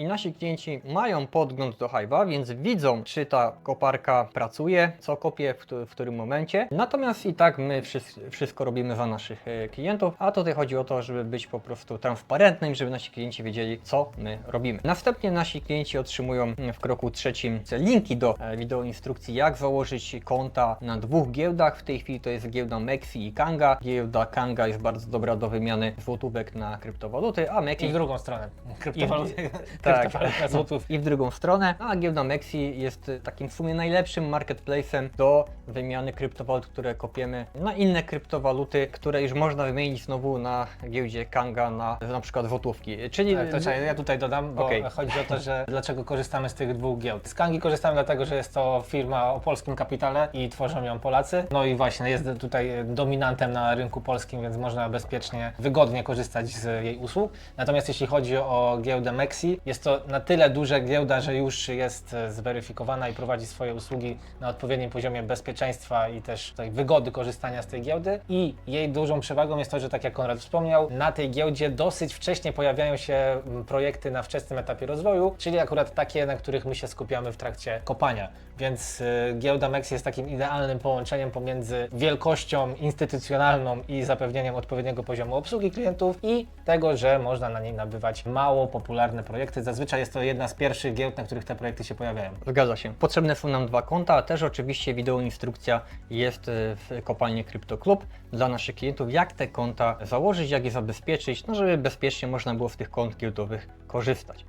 i nasi klienci mają podgląd do Hive'a, więc widzą, czy ta koparka pracuje, co kopie, w, któ- w którym momencie. Natomiast i tak my wszys- wszystko robimy za naszych e, klientów, a tutaj chodzi o to, żeby być po prostu transparentnym, żeby nasi klienci wiedzieli, co my robimy. Następnie nasi klienci otrzymują mm, w kroku trzecim linki do e, wideo instrukcji, jak założyć konta na dwóch giełdach. W tej chwili to jest giełda Mexi i Kanga. Giełda Kanga jest bardzo dobra do wymiany złotówek na kryptowaluty, a Mexi I w drugą stronę. Kryptowaluty, tak. Kryptowaluty na złotów. i w drugą stronę. A giełda Mexi jest y, takim w sumie najlepszym marketplacem do wymiany kryptowalut, które kopiemy na inne kryptowaluty, które już można wymienić znowu na giełdzie Kanga na na przykład złotówki. Czyli Tak, to czekaj, ja tutaj dodam, bo Okej. chodzi o to, że dlaczego korzystamy z tych dwóch giełd. Z Kangi korzystamy dlatego, że jest to firma o polskim kapitale i tworzą ją Polacy. No i właśnie jest tutaj dominantem na rynku polskim, więc można bezpiecznie, wygodnie korzystać z jej usług. Natomiast jeśli chodzi o giełdę Mexi, jest to na tyle duża giełda, że już jest e, zweryfikowana i prowadzi swoje usługi na odpowiednim poziomie bezpieczeństwa i też tutaj wygody korzystania z tej giełdy. I jej dużą przewagą jest to, że tak jak Konrad wspomniał, na tej giełdzie dosyć wcześnie pojawiają się projekty na wczesnym etapie rozwoju, czyli akurat takie, na których my się skupiamy w trakcie kopania. Więc y, giełda Mexi jest takim idealnym połączeniem pomiędzy wielkością instytucjonalną i zapewnieniem odpowiedniego poziomu obsługi klientów i tego, że można na niej nabywać mało popularne projekty. Zazwyczaj jest to jedna z pierwszych giełd, na których te projekty się pojawiają. Zgadza się. Potrzebne są nam dwa konta, a też oczywiście wideo instrukcja jest y, w kopalni Crypto Club dla naszych klientów, jak te konta założyć, jak je zabezpieczyć, no żeby bezpiecznie można było z tych kont giełdowych korzystać.